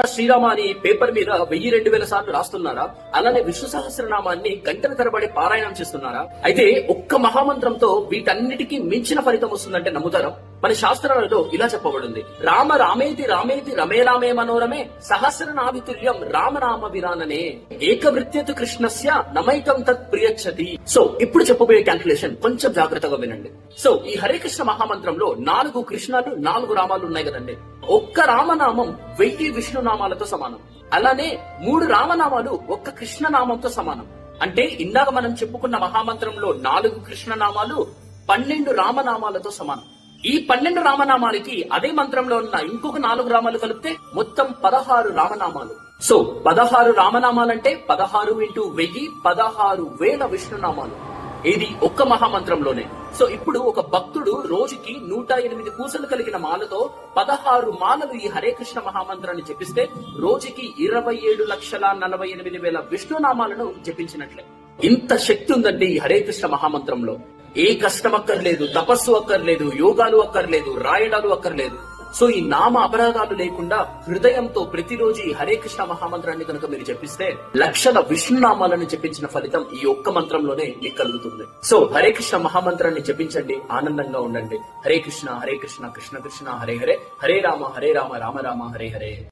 శ్రీరామ అని పేపర్ మీద వెయ్యి రెండు వేల సార్లు రాస్తున్నారా? అలానే విష్ణు సహస్రనామాన్ని గంటల తరబడి పారాయణం చేస్తున్నారా? అయితే ఒక్క మహామంత్రంతో వీటన్నిటికీ మించిన ఫలితం వస్తుందంటే నమ్ముతారా? మన శాస్త్రాలలో ఇలా చెప్పబడింది. రామ రామేతి రామేతి రమే రామే మనోరమే సహస్రనాభితుల్యం రామనామ విరాననే. ఏకవృత్యతు కృష్ణస్య నమైకం తత్ ప్రియచ్చతి. సో ఇప్పుడు చెప్పబోయే క్యాల్కులేషన్ కొంచెం జాగ్రత్తగా వినండి. సో ఈ హరే కృష్ణ మహామంత్రంలో నాలుగు కృష్ణాలు నాలుగు రామాలు ఉన్నాయి కదండి. ఒక్క రామనామం వెయ్యి విష్ణునామాలతో సమానం. అలానే మూడు రామనామాలు ఒక్క కృష్ణనామంతో సమానం. అంటే ఇందాక మనం చెప్పుకున్న మహామంత్రంలో నాలుగు కృష్ణనామాలు పన్నెండు రామనామాలతో సమానం. ఈ పన్నెండు రామనామాలకి అదే మంత్రంలో ఉన్న ఇంకొక నాలుగు రామాలు కలిపితే మొత్తం పదహారు రామనామాలు. సో పదహారు రామనామాలంటే పదహారు ఇంటూ వెయ్యి పదహారు వేల విష్ణునామాలు. ఇది ఒక్క మహామంత్రంలోనే. సో ఇప్పుడు ఒక భక్తుడు రోజుకి నూట ఎనిమిది పూసలు కలిగిన మాలతో పదహారు మాలలు ఈ హరే కృష్ణ మహామంత్రాన్ని జపిస్తే రోజుకి ఇరవై ఏడు లక్షల నలభై ఎనిమిది వేల విష్ణునామాలను జపించినట్లే. ఇంత శక్తి ఉందండి ఈ హరే కృష్ణ మహామంత్రంలో. ఏ కష్టం అక్కర్లేదు తపస్సు అక్కర్లేదు యోగాలు అక్కర్లేదు రాయడాలు అక్కర్లేదు. సో ఈ నామ అపరాధాలు లేకుండా హృదయంతో ప్రతిరోజు ఈ హరే కృష్ణ మహామంత్రాన్ని కనుక మీరు చెప్పిస్తే లక్షల విష్ణునామాలను జపించిన ఫలితం ఈ ఒక్క మంత్రంలోనే మీకు కలుగుతుంది సో హరే కృష్ణ మహామంత్రాన్ని జపించండి ఆనందంగా ఉండండి. హరే కృష్ణ హరే కృష్ణ కృష్ణ కృష్ణ హరే హరే. హరే రామ హరే రామ రామ రామ హరే హరే.